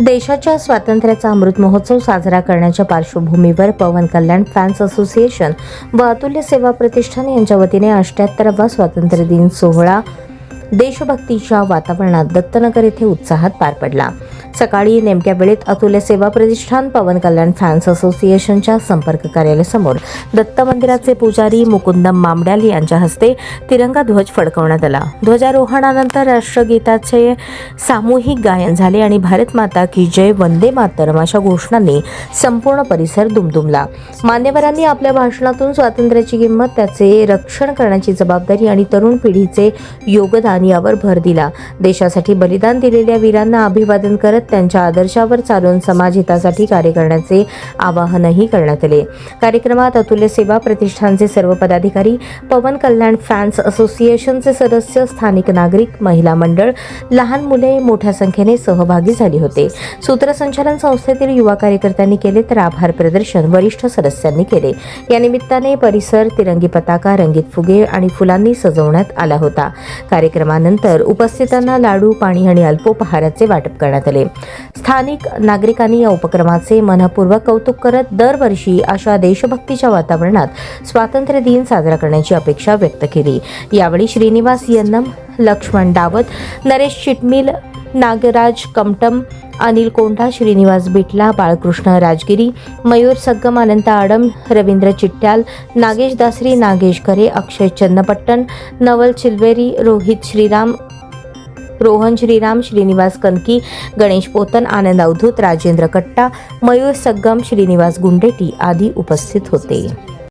देशाच्या स्वातंत्र्याचा अमृत महोत्सव साजरा करण्याच्या पार्श्वभूमीवर पवन कल्याण फॅन्स असोसिएशन व अतुल्य सेवा प्रतिष्ठान यांच्या वतीने अष्ट्याहत्तरावा स्वातंत्र्य दिन सोहळा देशभक्तीच्या वातावरणात दत्तनगर येथे उत्साहात पार पडला. सकाळी नेमक्या वेळेत अतुल्य सेवा प्रतिष्ठान पवन कल्याण फॅन्स असोसिएशनच्या संपर्क कार्यालयासमोर दत्त मंदिराचे पुजारी मुकुंदम मामड्याल यांच्या हस्ते तिरंगा ध्वज फडकवण्यात आला. ध्वजारोहणानंतर राष्ट्रगीताचे सामूहिक गायन झाले आणि भारत माता की जय वंदे मातरम अशा घोषणांनी संपूर्ण परिसर दुमदुमला. मान्यवरांनी आपल्या भाषणातून स्वातंत्र्याची किंमत त्याचे रक्षण करण्याची जबाबदारी आणि तरुण पिढीचे योगदान यावर भर दिला. देशासाठी बलिदान दिलेल्या वीरांना अभिवादन करत त्यांच्या आदर्शावर चालून समाज हितासाठी कार्य करण्याचे आवाहनही करण्यात आले. कार्यक्रमात अतुल्य सेवा प्रतिष्ठानचे सर्व पदाधिकारी पवन कल्याण फॅन्स असोसिएशनचे सदस्य स्थानिक नागरिक महिला मंडळ लहान मुले मोठ्या संख्येने सहभागी झाली होते. सूत्रसंचालन संस्थेतील युवा कार्यकर्त्यांनी केले तर आभार प्रदर्शन वरिष्ठ सदस्यांनी केले. या निमित्ताने परिसर तिरंगी पताका रंगीत फुगे आणि फुलांनी सजवण्यात आला होता. कार्यक्रमानंतर उपस्थितांना लाडू पाणी आणि अल्पोपहाराचे वाटप करण्यात आले. स्थानिक नागरिकांनी या उपक्रमाचे मनपूर्वक कौतुक करत दरवर्षी अशा देशभक्तीच्या वातावरणात स्वातंत्र्य दिन साजरा करण्याची अपेक्षा व्यक्त केली. यावेळी श्रीनिवास यन्नम लक्ष्मण दावत नरेश चिटमिल नागराज कमटम अनिल कोंढा श्रीनिवास बिटला बाळकृष्ण राजगिरी मयूर सग्गम अनंत आडम रवींद्र चिट्ट्याल नागेश दासरी नागेश खरे अक्षय चन्नपट्टण नवल चिलवेरी रोहित श्रीराम रोहन श्रीराम श्रीनिवास कनकी गणेश पोतन आनंद अवधूत राजेंद्र कट्टा मयूर सग्गम श्रीनिवास गुंडेटी आदी उपस्थित होते.